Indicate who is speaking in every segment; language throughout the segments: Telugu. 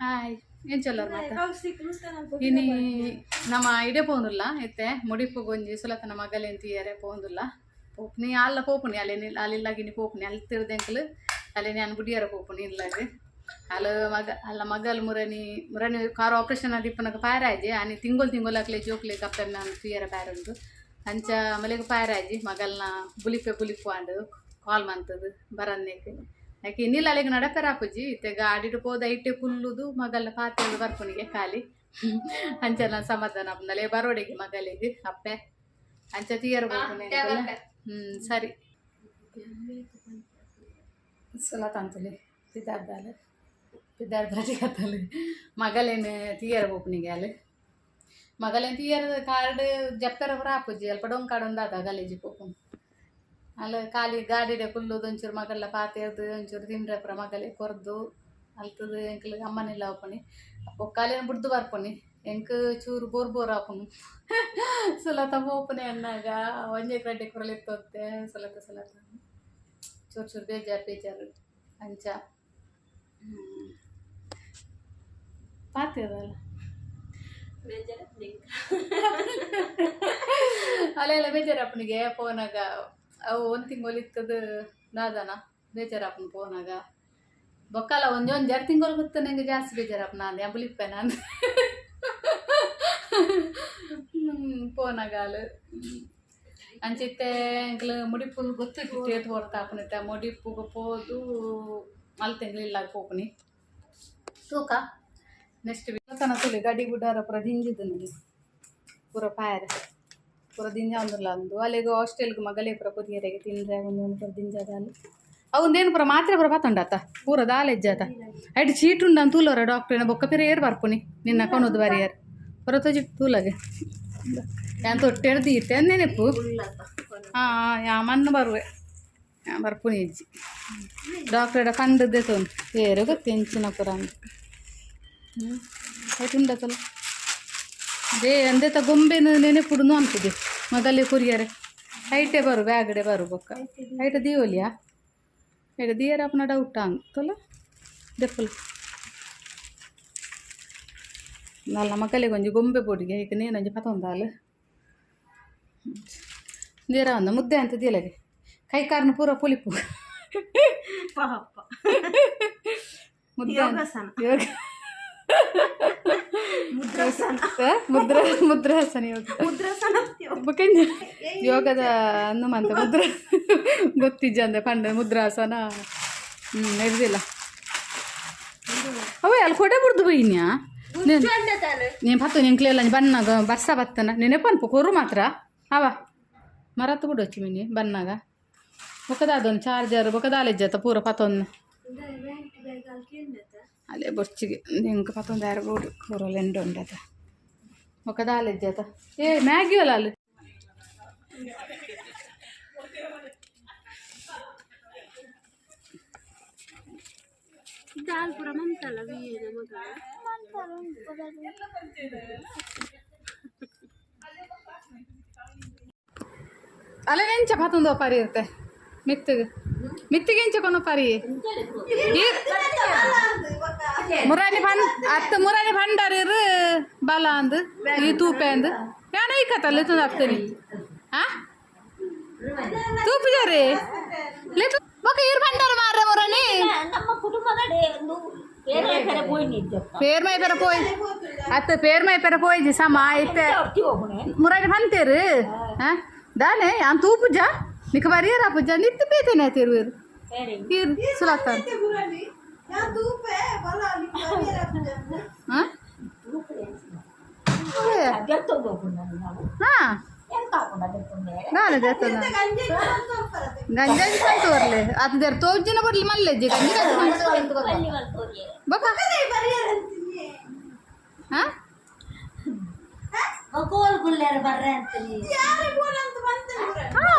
Speaker 1: ಹಾಯ್ ఏం చల్లరు ఇని నమ్మ ఇడే పోనుల్ల అయితే ముడిపు గుంజి సులత నమ్మ గలేంతి ఏరే పోందుల్ల పోపుని అల్ల పోపుని అలేని అల్లిల్లాగిని పోపుని అల్లి తిరుదెంకలు ಅಲ್ಲೇನೆ ಅನ್ಬಿಟ್ಟಿಯಾರ ಪೋಪುನಿ ಇಲ್ಲಾಗೆ ಅಲ್ಲ ಮಗ ಅಲ್ಲ ಮಗಲ್ ಮುರನಿ ಮುರನಿ ಕಾರ್ ಆಪರೇಷನ್ ಆದಿಪ್ಪನಕ ಪಾಯರ ಆಯ್ಜೆ ಆನೆ ತಿಂಗೊಲ್ ತಿಂಗೊಲಾಕ್ಲೆ ಜೋಕ್ಲೆ ಕಪ್ಪೆರ್ ನಾನು ತುಯ್ಯಾರ ಪಾಯರ ಉಂಟು ಅಂಚ ಮಲೆಗೆ ಪಾಯರ ಆಯ್ಜಿ ಮಗಲ್ನ ಬುಲಿಪೆ ಬುಲಿಪು ಕಾಲ್ ಮಂತದು ಬರನ್ನೇಕೆ. ಯಾಕೆ ಇನ್ನಿಲ್ಲ ಅಲ್ಲಿಗೆ ನಡಕರ ಆಪುಜಿ ಇತ್ತೆ ಗಾಡಿಡು ಪೋದ ಇಟ್ಟೆ ಕುಲ್ಲುದು ಮಗಲ್ಲ ಪಾತ್ರೆ ಬರ್ಪುನಿಗೆ ಖಾಲಿ. ಅಂಚನ ಸಮಾಧಾನ ಅಪ್ಪನಲ್ಲೇ ಬರೋಡಿಗೆ ಮಗಲಿಗೆ. ಅಪ್ಪೆ ಅಂಚ ತೀಯರ್ ಹ್ಮ್ ಸರಿ. ಸಲ ತಂತಲಿ ಸಿದ್ಧಾರ್ಥಲೆ ಸಿದ್ಧಾರ್ಥಾಲಿ ಕತ್ತಲು ಮಗಲೇನು ತೀಯರ್ ಬೋಪುನಿಗೆ ಅಲ್ಲಿ ಮಗಲೇನು ತೀಯರ್ ಕಾರ್ಡ್ ಜಪ್ಪೆರ ಬರ ಆಪುಜಿ ಅಲ್ಪ ಡೊಂಕಾಡೊಂದಾದ ಗಲೇಜಿ ಪೋಪುನ್ ಅಲ್ಲ ಖಾಲಿ ಗಾಡಿಡೆ ಕುಲ್ಲುದು ಒಂಚೂರು ಮಗಲ್ಲ ಪಾತೆರ್ದು ಒಂಚೂರು ತಿಂಡ್ರೆ ಪುರ ಮಗಲೆ ಕೊರ್ದು ಅಲ್ತದು ಎಂಕ್ಲು ಅಮ್ಮನೆಲ್ಲ ಆಪುನಿ ಒಕ್ಕಾಲೇನು ಬುಡ್ದು ಬರ್ಪುನಿ ಎಂಕ್ ಚೂರು ಬೋರ್ ಬೋರ್ ಆಪುನು ಸುಲತ ಹೋಪುನಿ ಅನ್ನಾಗ ಒಂಜೆ ಗಡ್ಡೆ ಕುರಲಿತ್ತೊತ್ತೆ ಸುಲತ ಸುಲತ ಚೂರು ಚೂರು ಬೇಜಾರು ಬೇಜಾರು ಅಂಚ ಪಾತಿರಲ್ಲ ಅಲ್ಲೆಲ್ಲ ಬೇಜಾರಪ್ಪನಿಗೆ ಫೋನಾಗ ಅವು ಒಂದು ತಿಂಗಳು ದಾದನ ಬೇಜಾರಪ್ಪನ ಫೋನಾಗ ಬೊಕ್ಕಲ್ಲ ಒಂದು ಒಂದು ಎರಡು ತಿಂಗಳು ಗೊತ್ತು ನಂಗೆ ಜಾಸ್ತಿ ಬೇಜಾರಪ್ಪ ನಾನು ಎಂಬಲಿಪ್ಪೆ ನಾನು. ಫೋನಾಗಾಲು ಅಂಚಿತ್ತೆ ಎಂಕ್ಲು ಮುಡಿಪು ಗೊತ್ತಿತ್ತು ಏತ್ ಹೊರ್ತಾಪನಿಟ್ಟ ಮುಡಿಪುಗ ಪೋದು ಅಲ್ಲಿ ತಿಂಗಳಿಲ್ಲ ಹೋಗ್ನಿ ತೂಕ. ನೆಕ್ಸ್ಟ್ ತನ ತುಲಿ ಗಡಿ ಗುಡ್ಡಾರ ಪುರ ದಿಂಜಿದ್ದು ನನಗೆ ಪೂರ ಪಾಯರ ಪೂರ ದಿಂಜ ಒಂದಿಲ್ಲ ಅಂದು ಅಲ್ಲಿಗೆ ಹಾಸ್ಟೆಲ್ಗೆ ಮಗಳೇ ಪುರ ಪುದಿಯರೆಗೆ ತಿಂದ್ರೆ ಒಂದು ಒಂದು ಪುರ ದಿಂಜದ ಅಲ್ಲಿ ಅವಂದೇನು ಪುರ ಮಾತ್ರೆ ಪುರ ಪಾತಂಡಾತ ಪೂರ ದಾಲೆಜ್ಜಾತ ಐಟ್ ಚೀಟ್ ಉಂಡ ತೂಲೋರ ಡಾಕ್ಟ್ರಿನ ಬೊಕ್ಕ ಪಿರ ಏರ್ ಬರ್ಪುನಿ ನಿನ್ನ ಕೊನೋದು ಬರಿಯರ್ ಪುರ ತೋಜಿ ತೂಲಗೆ ಯಾನ್ ತೊಟ್ಟೆಡ್ದು ಇತ್ತೆ ನೆನಪು ಹಾಂ ಯಾ ಮಣ್ಣು ಬರುವೆ ಯಾ ಬರ್ಪುನಿ ಇಜ್ಜಿ ಡಾಕ್ಟರ್ ಕಂಡದ್ದೆ ತೊಂದು ಏರು ಗೊತ್ತು ಹೆಂಚಿನ ಪುರ ಅಂತ ಹ್ಞೂ ಎಟುಂಡತಲ್ಲ ದೇ ಅಂದೆ ತ ಗೊಂಬೆನು ನೆನೆಪುಡುನು ಅಂತಿದೆ ಮಗಲ್ಲಿ ಕುರಿಯರೆ. ಐಟೆ ಬರು ಬ್ಯಾಗಡೆ ಬರು ಬೊಕ್ಕ. ಐಟ ದೀವಲಿಯಾ? ಐಟ ದಿಯರ ಅಪ್ನ ಡೌಟ್ ಅಂತಲ್ಲ ದೆಪ್ಪಲು ನಲ್ಲ ಮಕ್ಕಳಿಗೆ ಒಂಜಿ ಗೊಂಬೆ ಪೊಡಿಗೆ ಈಗ ನೀನೊಂಜಿ ಪತೊಂದಾಲು ನೀರ ಒಂದ ಮುದ್ದೆ ಅಂತ ದಿಯಲಗೆ ಕೈ ಕಾರ್ನ ಪೂರ ಪುಲಿಪು. ಮುದ್ದೆ ಯೋಗಾಸನ. ಯೋಗ ಮುದ್ರಾಸನ. ಮುದ್ರಾಸನ ಯೋಗ. ಮುದ್ರಾಸನ ಯೋಗದ ಹನುಮಂತ ಮುದ್ರ ಗೊತ್ತಿಜ್ಜ ಅಂದ ಪಂಡ ಮುದ್ರಾಸನ. ಹ್ಞೂ ಇರ್ದಿಲ್ಲ ಅವ ಅಲ್ಲಿ ಕೊಡೆ ಬಿಡ್ದು ಬೈನ್ಯಾ ನೀನು ಬತ್ತು ನಿಂಕ್ಲೆಲ್ಲ ಬನ್ನಾಗ ಬರ್ಸ ಬತ್ತನ. ನೆನಪನ್ಪು ಕೊರು ಮಾತ್ರ? ಅವ. ಮರತ್ತು ಬಿಡು ಹಚ್ಚಿ ಮಿನಿ ಬನ್ನಾಗ. ಬೊಕದಾದೊಂದು ಚಾರ್ಜರ್ ಬೊಕದಾಲೆಜ್ಜತ್ತ ಪೂರ ಪತ್ತೊಂದು ಅಲೆ ಬೊಚ್ಚಿಗೆ ನಿಂಗೆ ಮತ್ತೊಂದು ಯಾರು ಬೋಡು ಊರಲ್ಲಿ ಎಂಡು ಉಂಡತ ಮುಖದ ಹಾಲಿದ್ಯಾತ ಏ ಮ್ಯಾಗಿ ಅಲ್ಲ ಅಲ್ಲಿ ದಾಲ್ಪುರ ಮಂತಲ್ಲ ಮಗ ನೆಂಚ ಪಾತೊಂದು ಒಪಾರಿ ಇರುತ್ತೆ ಮಿತ್ತಿಗೆ ಈ- ಮುರಾನಿ ಭಂಡ್ ಅತ್ತ ಮುರಾನಿ ಭಂಡಾರ ಇರು ಬಲ ಅಂದ್ ಈ ತೂಪೆ ಅಂದ್ ಯಾನ ಈ ಕತ್ತಲ್ಲ ತಂದು ಹಾಕ್ತೀನಿ ಆ ತೂಪು ಜಾರಿ ಲೇತು ಬೊಕ ಇರ್ ಭಂಡಾರ ಮಾರ ಮುರಾನಿ
Speaker 2: ನಮ್ಮ ಕುಟುಂಬದ ಒಂದು ಬೇರೆ ಕಡೆ పోయినిద్దప్ప
Speaker 1: పేరు మై పెర పోయి అత్త పేరు మై పెర పోయి సమ అయితే
Speaker 2: ಒಟ್ಟಿ ಹೋಗೋಣ
Speaker 1: ಮುರಾನಿ ಬಂತೇರು ದಾನೆ ಅಂತ ತೂ ಪೂಜಾ ನಿಕ ಬರಿಯರ ಪೂಜಾ ನಿತ್ಯ ಬೇತೇನೆ ತಿರುವಿರು
Speaker 2: ಬೇರೆ
Speaker 1: ತೀರ್ ಸುಲತ್ತಾನ ಹಾಂ
Speaker 2: ಅದ್ಯಂತ ಹೋಗೋಣ ನಾವು
Speaker 1: ಹಾಂ
Speaker 2: ಎಂತ ಹಾಕೊಂಡು ಅದಕ್ಕೊಂಡೆ
Speaker 1: ನಾನು ಜರ್ತದ ಗಂಜಿ ಅಂತ ಬರ್ಲೆ ಅದು ಜರ ತೋಜಿನ ಬರ್ಲಿ ಮಲ್ಲೆಜ್ಜಿ ಗಂಜಿ ಗಂಜಿ
Speaker 2: ಅಲ್ಲಿ ಬರ್ತೋರಿ
Speaker 1: ಬಕ ಹಾಂ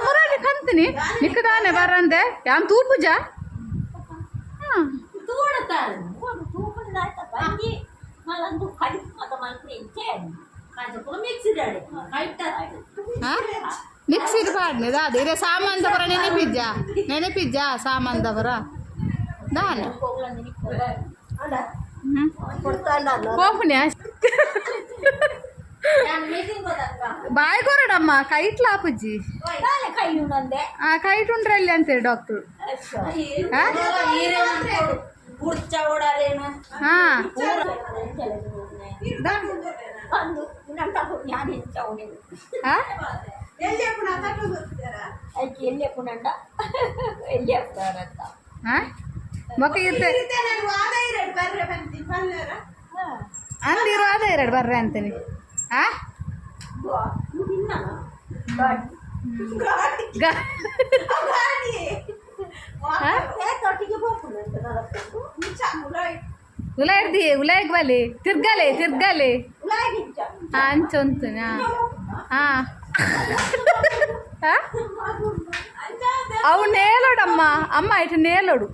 Speaker 1: ಮುರಾರಿ ಕಂತೀನಿ ನಿಕ್ಕದಾನೆ ಬರಂದೆ ಯಾನ್ ತೂ ಪೂಜಾ ಹಾಂ
Speaker 2: ತೂಡತಾಳು ತೂಕೊಂಡು ಆಯ್ತ ಬಂಗಿ ಮಲಂದು ಕಡಿಮೆ ಮತ ಮಲ್ಪಿ ಇಂಚೆ ಕಾಂಚಪುರ ಮಿಕ್ಸಿ ದಾಡಿ ಕೈಟಾರ
Speaker 1: ಹಾಂ ಮಿಕ್ಸಿಡ್ ಪಾಡ್ನೆ ದಾದ ಇರೇ ಸಾಮಾನ್ ದವರ ನೆನಪಿಜ್ಜ ನೆನಪಿಜ್ಜ ಸಾಮಾನ್ ದವರ ದಾನೆ
Speaker 2: ಹೋಗ್ಲಂದು ನಿಕ್ಕೋಗ ಅಲ್ಲ
Speaker 1: ಹ್ಮ್
Speaker 2: ಕೊಡ್ತಾ ಇಲ್ಲ ಅಲ್ಲ
Speaker 1: పోపునే
Speaker 2: ನಾನು ಮೀಟಿಂಗ್ ಹೋದಾಗ
Speaker 1: బాయ్ కొరడమ్మా కైట్ లాపుజ్జి
Speaker 2: ನಾಳೆ ಕೈ ನಂದೆ
Speaker 1: ఆ కైట్ ఉండ్రల్లి అంతే డాక్టర్ ఆ?
Speaker 2: కూర్చా ఓడాలేను
Speaker 1: ఆ,
Speaker 2: ಅಂದು ನಂತ ഞാൻ ಇಚ್ಚಾವಣೆದು
Speaker 1: ఆ?
Speaker 2: ಅದಕ್ಕೆ ಎಲ್ಲಿ ಹಾಕೊಂಡ ಎಲ್ಲಿ ಹಾಕ್ತಾರಂತ
Speaker 1: ఆ? మొక్క ఇస్తే అంది రాదే ఇరడు ఉలాయిడ్ది ఉలాయికి వాలి తిరగాలి తిరగాలి. అంచొంతు అవు నేలోడమ్మా. అమ్మ ఇటు నేలోడు.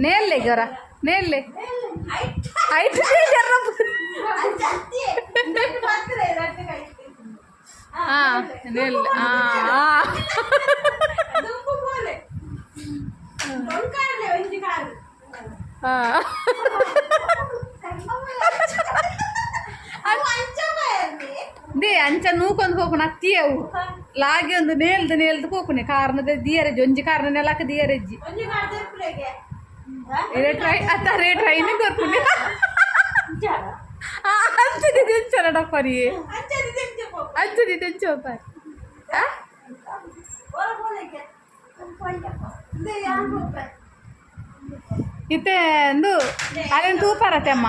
Speaker 1: నేల్లే గరా నేల్లే. అయితే జర్ర ആ ആ ആ ದೇ ಅಂಚ ನೂಕೊಂದು ಹೋಗೋಣ ಅತ್ತಿಯವು ಲಾಗಿ ಒಂದು ನೇಲ್ದು ನೇಲ್ದು ಹೋಗುನೆ ಕಾರ್ನದ ದಿಯರಜ್ಜಿ ಒಂಜಿ ಕಾರ್ನ ನೆಲಕ ದಿಯರಜ್ಜಿ ಟ್ರೈ ಅತ್ತ ರೇ ಟ್ರೈನಿಗೆ ಬರ್ಪುನೆ ಕೊರ್ಪುನೆ ಅಂಚದಿ దించారట పరి అంచది తెచ్చో పరి ಇತ್ತೆ ಅಂದು ಅದೇನು ತೂಪಾರತ್ತೆ ಅಮ್ಮ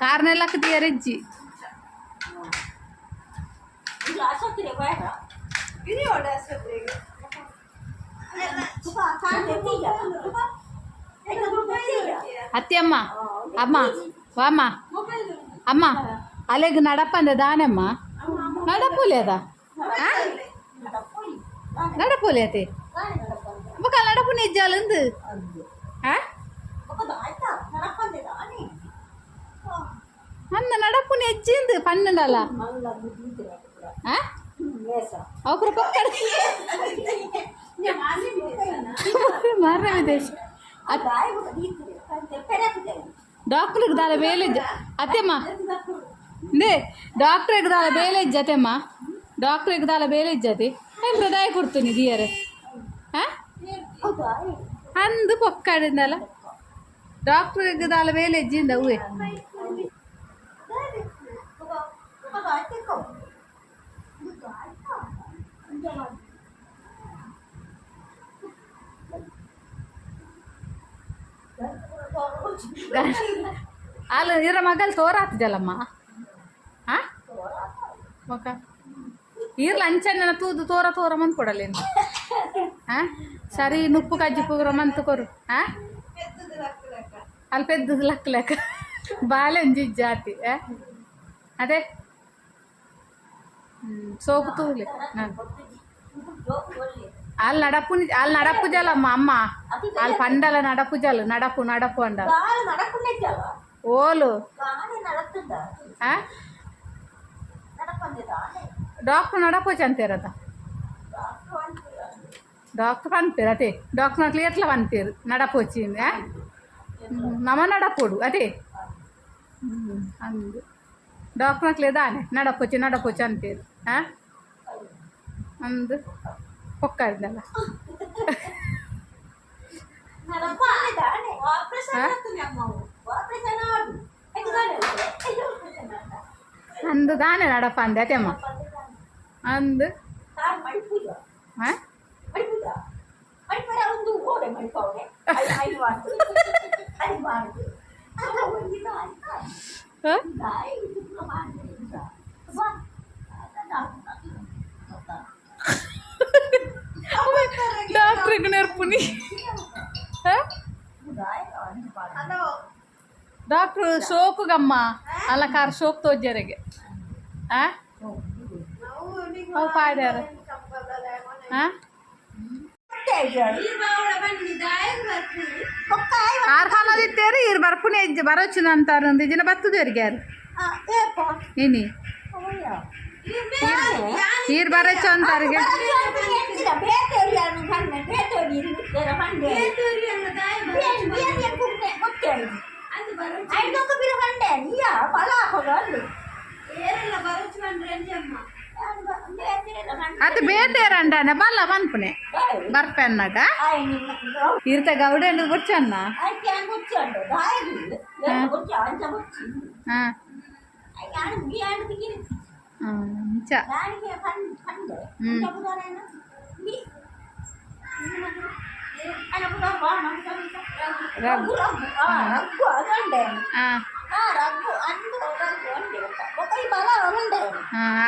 Speaker 1: ಕಾರ್ನೆಲ್ಲಕ ದಿಯರೆಜ್ಜಿ
Speaker 2: ಆಸ್ಪತ್ರೆ ಬೇಡ
Speaker 1: అత్తమ్మ అమ్మ వామ్మ అమ్మ అలాగే నడపంది దానమ్మ నడపలేదా ఆ? నడపలేతే ఒక నడపు నిజాలుంది ఆ? అన్న నడపు నెచ్చింది పన్నెండల ఒకరు పక్కన ಮಾರನೇ ವಿದೇಶ ಡಾಕ್ಟರ್ಗೆ ದಾಲ ಬೇಲೆಜ್ಜ ಅತ್ತೆಮ್ಮ ದೇ ಡಾಕ್ಟರ್ಗೆ ದಾಲ ಬೇಲೆಜ್ಜ ಅತ್ತೆಮ್ಮ ಡಾಕ್ಟರ್ಗೆ ದಾಲ ಬೇಲೆಜ್ಜತಿ ಏನು ಹೃದಯ ಕೊಡ್ತೀನಿ ದಿಯರೆ ಅಂದು ಪೊಕ್ಕಾಡಿಂದಲ್ಲ ಡಾಕ್ಟರ್ಗೆ ದಾಲ ಬೇಲೆಜ್ಜಿಂದ ಹೂವೆ Thank you. ಅಲ್ಲ ಇದ್ರ ಮಗಲ್ ತೋರಾತಿದ್ಯಲ್ಲಮ್ಮ? ಹಾ ಮಗ. ಇರ್ಲ ಅಂಚನ್ನ ತೂದು ತೋರ ತೋರ ಮಂದು ಕೊಡಲ್ಲೇನು ಹಾ ಸರಿ, ನುಪ್ಪು ಕಜ್ಜಿ ಪುಗ್ರ ಮಂತ್ ಕೊರು ಹಾ ಅಲ್ಲಿ ಪೆದ್ದು ಲಕ್ ಲೆಕ್ಕ ಬಾಲೆಂಜಿ ಜಾತಿ ಅದೇ? ಸೋಪು ತೂಲಿ ನಾನು వాళ్ళు నడపు వాళ్ళు నడపు జలమ్మ అమ్మ. వాళ్ళ పండల నడపు జలు నడపు నడపు
Speaker 2: అండాలి
Speaker 1: ఓలు. డాక్టర్ నడపచ్చు అంతేరత డాక్టర్ పనిపేరు అదే డాక్టర్ అట్లా ఎట్లా పనిపేరు నడపు వచ్చింది మమ నడపోడు అదే అందు. డాక్టర్ అట్లేదా అని నడపచ్చు నడపచ్చు అని అందు.
Speaker 2: ಪೊಕ್ಕ ಇದ್ದಲ್ಲ ಅಂದು ದಾನೆ
Speaker 1: ನಡಪ್ಪ ಅಂದೆ ಅತ್ತೆಮ್ಮ ಅಂದು ಹಾಂ ಡಾಕ್ಟ್ರು ಶೋಕುಗಮ್ಮ ಅಲ್ಲ ಕಾರ್ ಶೋಕ್ ತೋಜರಿಗೆ ಆ ಅವು ಪಾಡ್ಯಾರ ಆರ್ಹಾನದಿತ್ತೇರಿ ಇರು ಬರ್ಪುನಿ ಹೆಜ್ಜೆ ಬರೋಚಿನ ಅಂತಾರ ಒಂದು ಜನ ಬರ್ತದೇರಿಗೆ ಯಾರು. ಏನಿ? ನೀರು ಬರೋಚ ಅಂತಾರಿಗೆ. ಬೇರೆ ಅದು ಬೇತೇರಂಡನೆ ಬಲ್ಲ ಮನ್ಪುನೆ ಬರ್ಪೆನ್ನಾಗ ಇರ್ತ ಗೌಡೆಂಡು ಗೊಚ್ಚನ್ನ ಹಾ చ
Speaker 2: రగ్గు రగ్గు అదండి.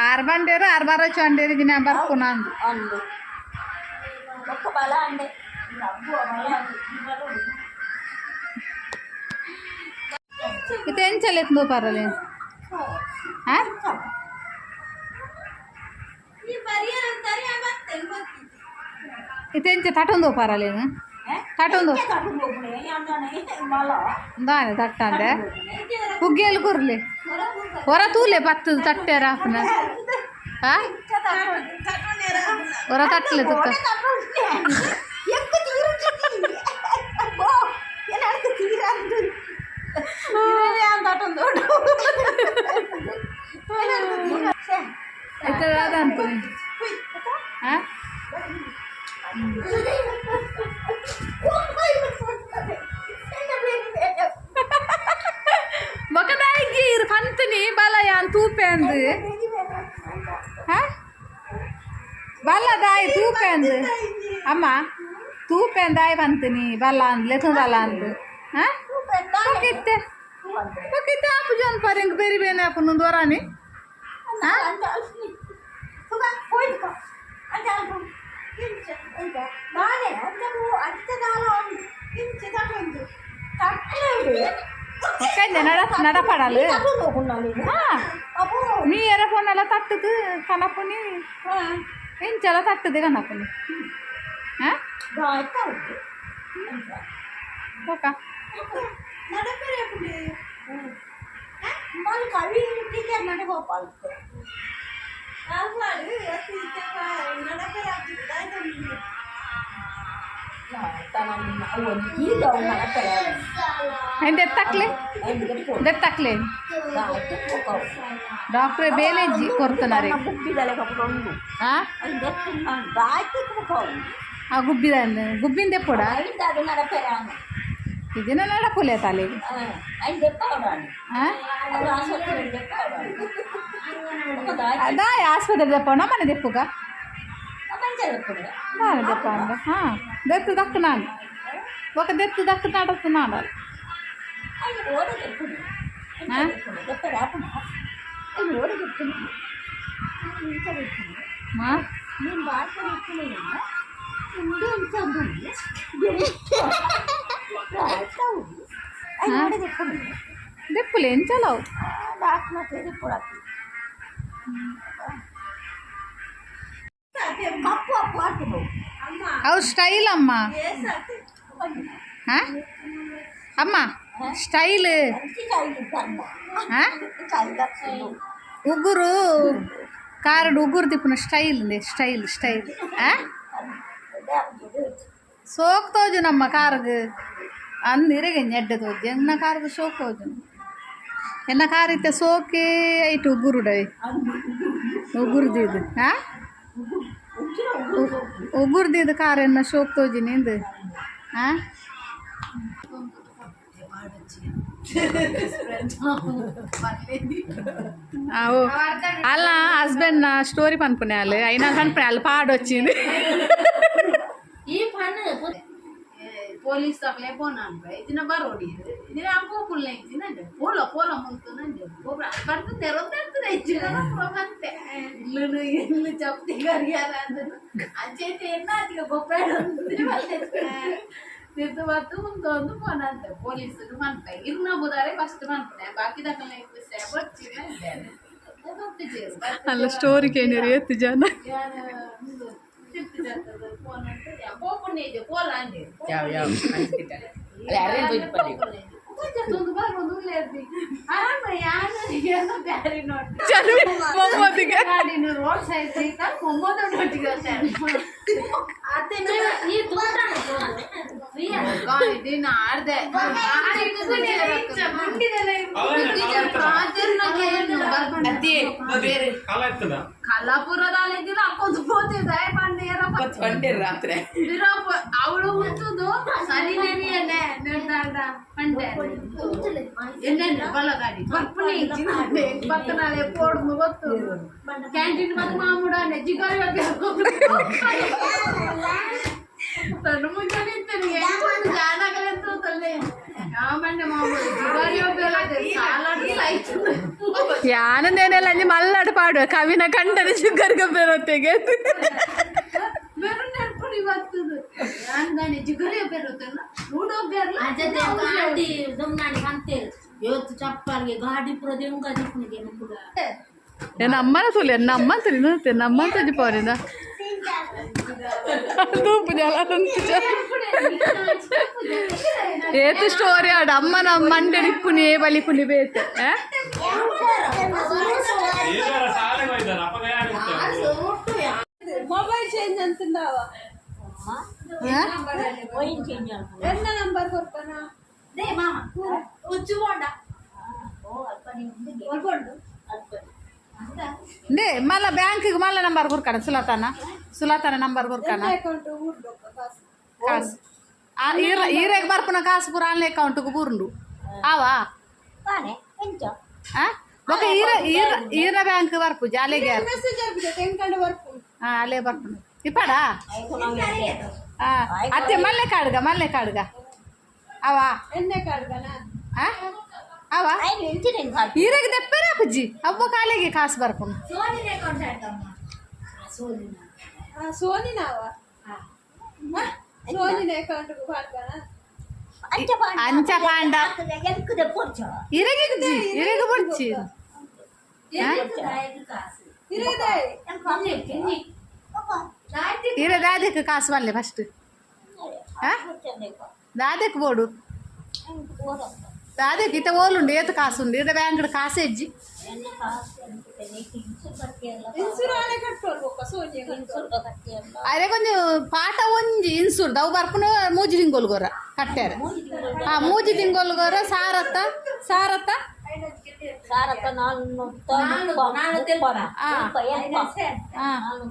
Speaker 1: ఆరు బండేరు ఆరు బార్
Speaker 2: వచ్చి ఇది నెంబర్ బరుకున్నాను ఇది
Speaker 1: ఏం చేయలేదు నువ్వు పర్వాలేదు. ఇది
Speaker 2: ఏం చేత అటుందో పర్వాలేదు.
Speaker 1: ಕಟ್ಟೊಂದು ದಾನೆ ತಟ್ಟ ಅಂದೆ ಹುಗ್ಗಿಯಲ್ಲಿ ಕೂರ್ಲಿ ಹೊರ ತೂಲೆ ಪತ್ತು ತಟ್ಟೆ ರಾಪನ ಹೊರ ತಟ್ಟಲೆ ತುಕ್ಕ ಆಯ್ತದ ಅದಂತ ಹಾಂ ఒకదానికి ఇరు పంతుని బలయ తూపే అంది ಹಾ ಬಲ್ಲದಾಯಿ ತೂಪೆಂದು ಅಮ್ಮ ತೂಪೆಂದಾಯಿ ಬಂತೀನಿ ಬಲ್ಲ ಅಂದ್ಲೆ ತುಂದಲ್ಲ ಅಂದು ಹಾ ಪಕ್ಕಿತ್ತೆ ಪಕ್ಕಿತ್ತೆ ಆಪು ಜೋನ್ ಪರಿ ಇಂಕ ಬೇರೆ ಬೇನೆ किञ्च उत बाले अन्तमु अन्तकालं किञ्च तकुन्तु తక్కువ ఒక్కడే నడ నడపడాలి మీ ఎరపొన్నల తట్టుదు కనపుని ఇంచెల తట్టుది కనపుని ఒక నడపరేపు
Speaker 2: మళ్ళీ కవి టీచర్
Speaker 1: నడపాలి ದತ್ತಾಕ್ಲೆ ದತ್ತಾಕ್ಲೆ ಡಾಕ್ಟ್ರೆ ಬೇಲೆ ಜಿ ಕೊರ್ತನಾರೆ ಆ ಗುಬ್ಬಿದ ಗುಬ್ಬಿಂದೆ ಪುಡ ఇది నడపలే తల్లి. అదా ఆసుపత్రి తెప్పనా మన తెప్పుగా మన తెప్పండి దత్తు దక్కునాడు. ఒక దత్తు దక్కు నడుస్తున్నాడు మా?
Speaker 2: నేను బాగా చదువుకున్నాను చదువు
Speaker 1: దిప్పులు ఏం చలావు? అవు స్టైల్ అమ్మా. అమ్మా స్టైల్. ఉగ్గురు కారడు ఉగ్గురు తిప్పిన స్టైల్ స్టైల్ స్టైల్. సోక్ తోజునమ్మ కారుకు ಅಂದಿರಿಗೆ ಎಡ್ಡೆ ತೋಜ್ ಎನ್ನ ಕಾರ್ ಸೋಕ್ ಹೋದ್ ಎನ್ನ ಕಾರ್ ಇತ್ತ ಸೋಕೆ ಐಟು ಉಗುರು ಡೈ ಉಗುರ್ದಿದ್ದು ಹಾ ಉಗುರ್ದಿದ್ದು ಕಾರ್ ಎನ್ನ ಸೋಕ್ ತೋಜಿ ಆ ಹಾ ಅಲ್ಲ ಹಸ್ಬೆಂಡ್ ನಾ ಸ್ಟೋರಿ ಪನ್ಪುನೆ ಅಲ್ಲಿ
Speaker 2: ಐನಾ ಕಣ್ಪಣೆ
Speaker 1: ಅಲ್ಲಿ ಪಾಡ್ ವಚ್ಚಿಂದು પોલીસ આપણે પોના ભાઈ ഇതിനെ മറുപടി ഇതിനെ ആ പോക്കുള്ള ഇതിനെ പോല പോല മുത്തുന്നുണ്ട് അടുത്ത് നിറത്തെടുത്ത് തയ്ച്ചില്ലേ ഇല്ലു ഇല്ല ചപ്തി കറിയാറാന്ന് അച്ഛൻ്റെ എന്നാ അധികം ತಿರ್ದು ಬತ್ತು ಮುಂದೆ ಒಂದು ಫೋನ್ ಅಂತ ಪೊಲೀಸರು ಮಾಡ್ತಾರೆ ಇರು ನಂಬುದಾರೆ ಫಸ್ಟ್ ಮಾಡ್ತಾರೆ ಬಾಕಿ ದಾಖಲೆ ಬರ್ತೀನಿ ಅಲ್ಲ ಸ್ಟೋರಿಗೆ ಏನಾರು ಎತ್ತು ಜನ
Speaker 3: ಯಾವ ಯಾವ ಅಲ್ಲ ಅರೇಂಜ್ ಹೋಯ್ತು ಪಲ್ಲೆ ತುಂಬ ಬಂದು ಲೇದಿ ಆರಾಮ ಯಾರು ಏನು ಬ್ಯಾರಿ ನೋಡಿ
Speaker 1: చదివి మొమ్మదిగా
Speaker 3: ಗಾಡಿ ನೀವು ರೋಡ್ ಸೈಡ್ ಐತ ಮೊಮ್ಮದ ನೊಟ್ಟಿಗೆ
Speaker 2: ಈ ತೋಟ
Speaker 1: ರಾತ್ರಿ.
Speaker 3: ಅವಳು ಸರಿ ಕ್ಯಾಂಟೀನ್ ಬಂದು ಮಾಮೂಡ
Speaker 1: ಯಾನಂದೇನೆಲ್ಲ ಅಂಜಿ ಮಲ್ಲಾಡು ಪಾಡು ಕವಿನ ಕಂಡನೆ ಶುಗರ್ಗೆ
Speaker 2: ಬರುತ್ತೆಗೆ ನನ್ನ ಅಮ್ಮನ ಸುಲಿ
Speaker 1: ನನ್ನ ಅಮ್ಮನ ಸುಲಿ ನನ್ನ ಅಮ್ಮನ ಸುಲಿ ಪವರಿಂದ తూపు ఏత స్టోరీ ఆడ అమ్మ నమ్మ అంటే నిప్పుని ఏ బలి పుని బేత
Speaker 4: మొబైల్ చేంజ్ అంటున్నావా ఎంత నంబర్ కొడుతున్నా
Speaker 2: దే మామ కూర్చోండా ఓ అల్పని ఉంది అల్పండు అల్పని
Speaker 1: నే మళ్ళా బ్యాంకుకి మళ్ళా నంబర్ కొరకాను? సులతాన? సులతాన నంబర్ కొరకాన?
Speaker 4: కాసు?
Speaker 1: ఈరేకి బర్పున కాసు పురాణ అకౌంట్కు బురుండు ఆవా? ఒక ఈర ఈర ఈర బ్యాంక్ వరకు జాలే గారు
Speaker 4: మెసేజ్ అర్పితే టెంకండ్ వరకు
Speaker 1: అలే బర్పున ఇప్పడా? అత్తే మళ్ళీ కాడుగా మళ్ళీ కాడుగా. అవా? అవా? ఈరకి తెప్పారా అప్పజ్జి? అవ్వ కాలేగి కాసు పరకున్నా
Speaker 2: సోని
Speaker 1: అంచ పాండ. ఇరగి ఇరగి
Speaker 4: పొడిచి.
Speaker 1: ఇర దాదకు కాసు వాళ్ళే ఫస్ట్. దాదకు పోడు. దాదెక్కు ఇత ఓలుండి ఈత కాసు ఉంది ఇడ బ్యాంకుడు కాసు ఎజ్జి
Speaker 4: ఇన్సూర్ ఆనే కట్టుకోరు ఒక సోని
Speaker 1: అదే కొంచెం పాట ಒಂಜಿ ಇನ್ಸೂರ್ ದವ್ ಬರ್ಪುನ ಮೂಜಿ ತಿಂಗೋಲ್ ಗೊರ ಕಟ್ಟ್ಯಾರ ಆ ಮೂಜಿ ತಿಂಗೋಲ್ ಗೊರ ಸಾರತ್ತ ಸಾರತ್ತ
Speaker 2: ಸಾರತ್ತ ನಾನು ನಾನು
Speaker 1: ಆ. ಆ.
Speaker 2: ನಾನು